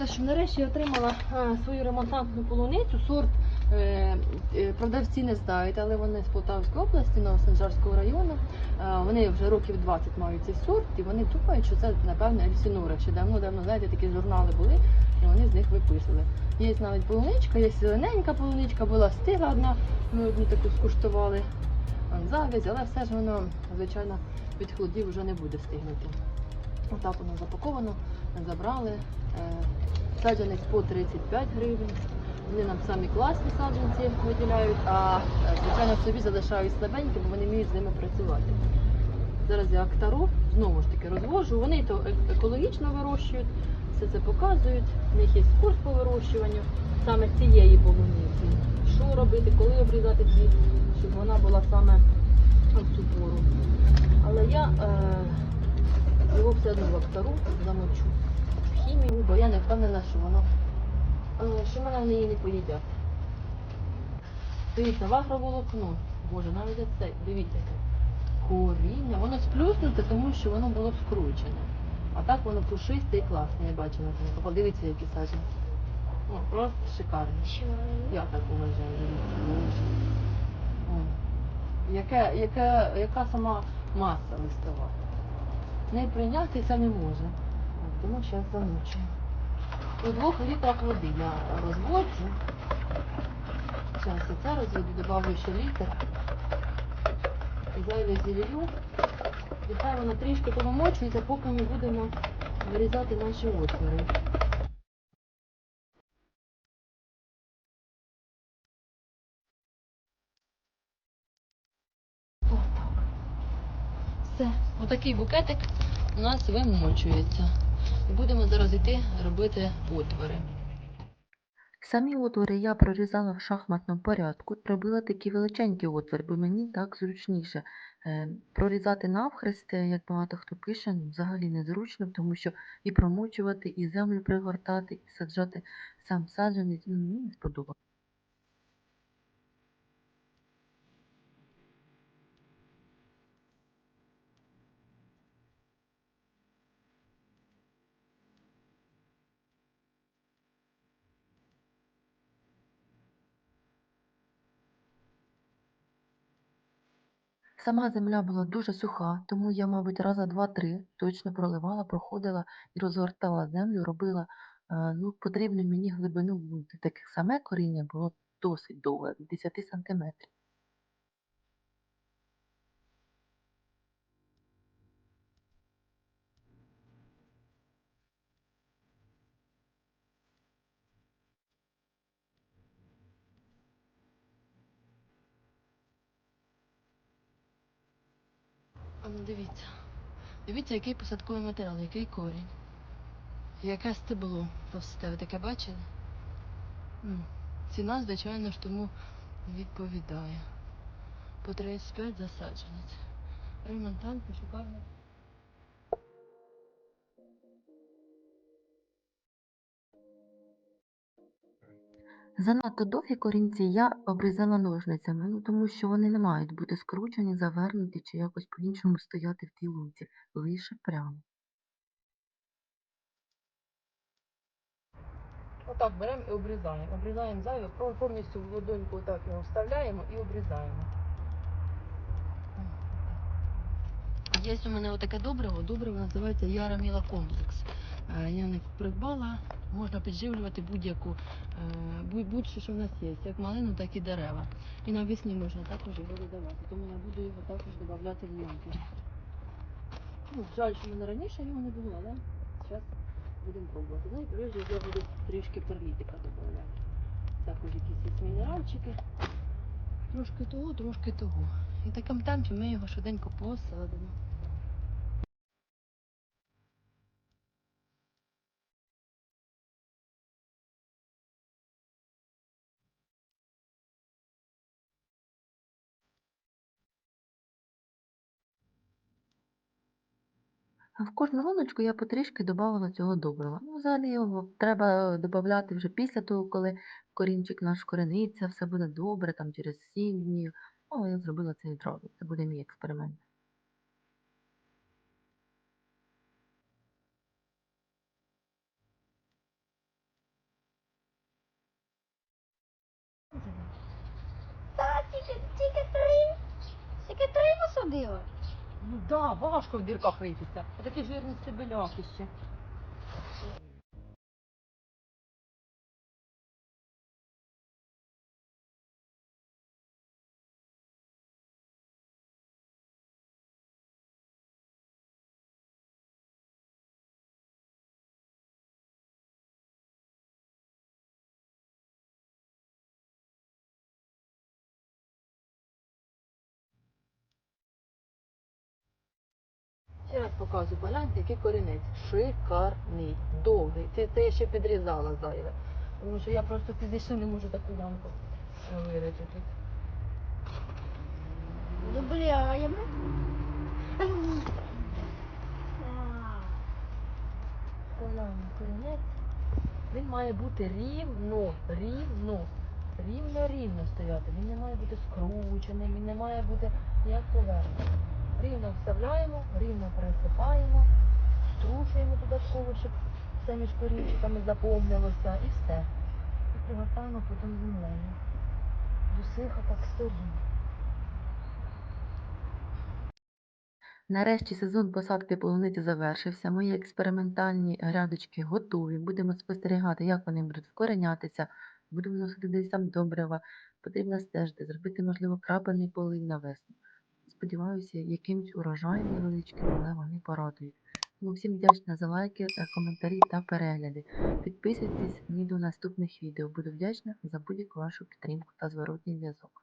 Те, що нарешті я отримала свою ремонтантну полуницю, сорт е, е, продавці не знають, але вони з Полтавської області, Новосанжарського району. Вони вже років 20 мають цей сорт, і вони думають, що це, напевно, Ельсінора. Ще давно-давно, знаєте, такі журнали були, і вони з них виписували. Є навіть полуничка, є зелененька полуничка, була стигла одна, ми одну таку скуштували. Завязь, але все ж воно, звичайно, від холодів вже не буде стигнути. Отак воно запаковано, забрали. Е, Саджанець по 35 гривень. Вони нам самі класні саджанці виділяють, а е, звичайно собі залишають слабенькі, бо вони вміють з ними працювати. Зараз я актару знову ж таки розвожу. Вони то е- екологічно вирощують, все це показують. У них є курс по вирощуванню саме цієї полуниці. Що робити, коли обрізати ці, щоб вона була саме в цю пору. Але я його все одно в актару замочу в хімію, бо я не впевнена, що воно е, що мене вони її не поїдять. Дивіться, в агроволокно. Боже, навіть це, дивіться. Коріння. Воно сплюснуте, тому що воно було скручене. А так воно пушисте і класне, я бачила. Подивіться, які саджанці. Ну, просто шикарні. Я так вважаю, дивіться. Яке, яке, яка сама маса листова. Не прийняти це не може. Тому зараз замучую. У двох літрах води я розводжу. Зараз я це розведу, додавлю ще літр. Зайве зілію. І хай воно трішки помочується, поки ми будемо вирізати наші отвори. Все. Отакий букетик у нас вимочується. Будемо зараз йти робити отвори. Самі отвори я прорізала в шахматному порядку, робила такі величенькі отвори, бо мені так зручніше. Е, Прорізати навхрест, е, як багато хто пише, ну, взагалі незручно, тому що і промочувати, і землю пригортати, і саджати сам саджанець, ну, мені не сподобалося. Сама земля була дуже суха, тому я, мабуть, раза два-три точно проливала, проходила і розгортала землю, робила е, ну, потрібну мені глибину, Таких саме коріння було досить довге, 10 сантиметрів. Ну дивіться. Дивіться, який посадковий матеріал, який корінь. Яке стебло товсте. Ви таке бачили? Ну, ціна, звичайно ж, тому відповідає. По 35 засадженець. Ремонтантно, шикарно. Занадто довгі корінці я обрізала ножницями, ну, тому що вони не мають бути скручені, завернуті чи якось по-іншому стояти в тій лунці, лише прямо. Отак беремо і обрізаємо. Обрізаємо зайве, повністю в ладоньку так його вставляємо і обрізаємо. Є у мене отаке добриво, добриво називається Яраміла комплекс. Е, Я не придбала, можна підживлювати будь-яку, е, будь- будь-що, що в нас є, як малину, так і дерева. І навесні можна також його додавати, тому я буду його також додавати в ямки. Ну, жаль, що в мене раніше його не було, але зараз будемо пробувати. Ну і плюс я буду трішки перлітика додавати. Також якісь мінеральчики. Трошки того, трошки того. І таким темпі ми його швиденько посадимо. В кожну луночку я потрішки додавала цього доброго. Ну, Взагалі його треба додати вже після того, коли корінчик наш корениться, все буде добре, там через 7 днів. Ну, я зробила цей відразу. Це буде мій експеримент. Та, тільки, тільки три. Тільки три посадила. Ну да, важко в дірках ритися. А такі жирні стебеляки ще. Показую, погляньте, який корінець. Шикарний, довгий. Це, це я ще підрізала зайве. Тому що я просто фізично не можу таку ямку вирити тут. Дубляємо. Погляньте, корінець. Він має бути рівно, рівно, рівно, рівно стояти. Він не має бути скрученим, він не має бути як повернутий. Рівно вставляємо, рівно пересипаємо, струшуємо додатково, щоб все між корінчиками заповнилося і все. І пригортаємо потім землею. До всіх отак сторін. Нарешті сезон посадки полуниці завершився. Мої експериментальні грядочки готові. Будемо спостерігати, як вони будуть вкоренятися. Будемо носити десь там добрива. Потрібно стежити, зробити, можливо, крапельний полив на весну. Сподіваюся, якимсь урожаєм невеличким, але вони порадують. Тому всім вдячна за лайки, е, коментарі та перегляди. Підписуйтесь ні до наступних відео. Буду вдячна за будь-яку вашу підтримку та зворотній зв'язок.